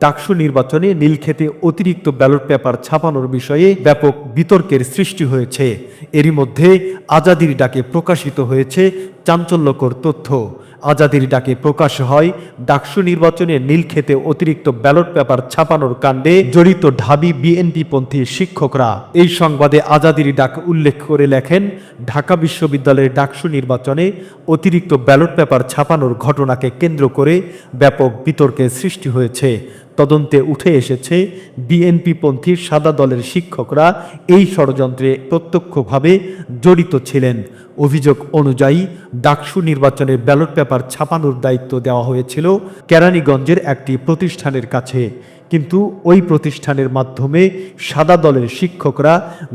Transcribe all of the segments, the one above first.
ডাকসু নির্বাচনে নীলক্ষেতে অতিরিক্ত ballot paper ছাপানোর বিষয়ে ব্যাপক বিতর্কের সৃষ্টি হয়েছে। এরই মধ্যে আজাদির ডাকে প্রকাশিত হয়েছে চাঞ্চল্যকর তথ্য। আজাদির ডাকে প্রকাশ হয়। ডাকসু নির্বাচনে নীলক্ষেতে অতিরিক্ত ব্যালট পেপার ছাপানোর কাণ্ডে জড়িত ঢাবি বিএনপি পন্থী শিক্ষকরা। এই সংবাদে আজাদির ডাক উল্লেখ করে লেখেন, ঢাকা বিশ্ববিদ্যালয়ের ডাকসু নির্বাচনে অতিরিক্ত ব্যালট পেপার ছাপানোর ঘটনাকে কেন্দ্র করে ব্যাপক বিতর্কের সৃষ্টি হয়েছে। তদন্তে উঠে এসেছে বিএনপি পন্থী সাদা দলের শিক্ষকরা এই ষড়যন্ত্রে প্রত্যক্ষভাবে জড়িত ছিলেন। অভিযোগ অনুযায়ী, ডাকসু নির্বাচনের ব্যালট পেপার ছাপানোর দায়িত্ব দেওয়া হয়েছিল কেরানীগঞ্জের একটি প্রতিষ্ঠানের কাছে। কিন্তু ওই প্রতিষ্ঠানের মাধ্যমে সাদা দলের শিক্ষকরা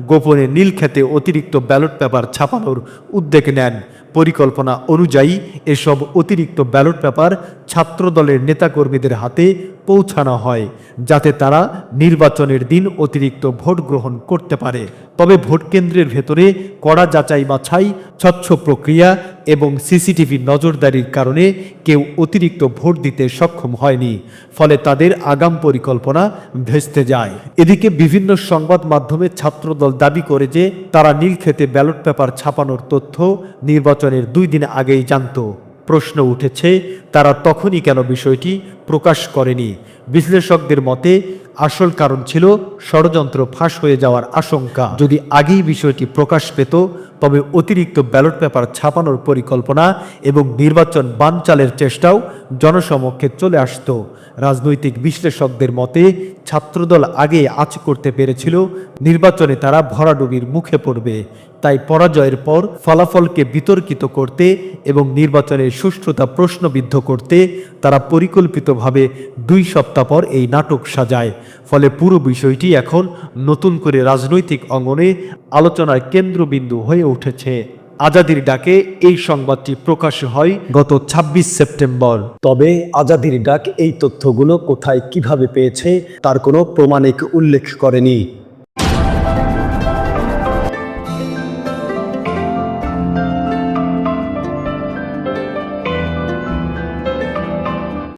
গোপনে নীলক্ষেতে অতিরিক্ত ব্যালট পেপার ছাপানোর উদ্যোগ নেন। পরিকল্পনা অনুযায়ী, এসব অতিরিক্ত ব্যালট পেপার ছাত্রদলের নেতাকর্মীদের হাতে পৌঁছানো হয়, যাতে তারা নির্বাচনের দিন অতিরিক্ত ভোট গ্রহণ করতে পারে। তবে ভোট কেন্দ্রের ভেতরে কড়া যাচাই বাছাই, স্বচ্ছ প্রক্রিয়া এবং সিসিটিভি নজরদারির কারণে কেউ অতিরিক্ত ভোট দিতে সক্ষম হয়নি, ফলে তাদের আগাম পরিকল্পনা ভেস্তে যায়। এদিকে বিভিন্ন সংবাদ মাধ্যমে ছাত্রদল দাবি করে যে তারা নীলক্ষেতে ব্যালট পেপার ছাপানোর তথ্য নির্বাচনের দুই দিন আগেই জানত। প্রশ্ন উঠেছে, তারা তখনই কেন বিষয়টি প্রকাশ করেনি। বিশ্লেষকদের মতে আসল কারণ ছিল ষড়যন্ত্র ফাঁস হয়ে যাওয়ার আশঙ্কা। যদি আগেই বিষয়টি প্রকাশ পেত, তবে অতিরিক্ত ব্যালট পেপার ছাপানোর পরিকল্পনা এবং নির্বাচন বানচালের চেষ্টাও জনসমক্ষে চলে আসতো। রাজনৈতিক বিশ্লেষকদের মতে, ছাত্রদল আগে আজ করতে পেরেছিল, নির্বাচনে তারা ভরাডুবির মুখে পড়বে। তাই পরাজয়ের পর ফলাফলকে বিতর্কিত করতে এবং নির্বাচনের সুষ্ঠুতা প্রশ্নবিদ্ধ করতে তারা পরিকল্পিতভাবে দুই সপ্তাহ পর এই নাটক সাজায়। ফলে পুরো বিষয়টি এখন নতুন করে রাজনৈতিক অঙ্গনে আলোচনার কেন্দ্রবিন্দু হয়ে উঠেছে। আজাদির ডাকে এই সংবাদটি প্রকাশ হয় গত ২৬ সেপ্টেম্বর। তবে আজাদির ডাক এই তথ্যগুলো কোথায় কীভাবে পেয়েছে তার কোনো প্রমাণিক উল্লেখ করেনি।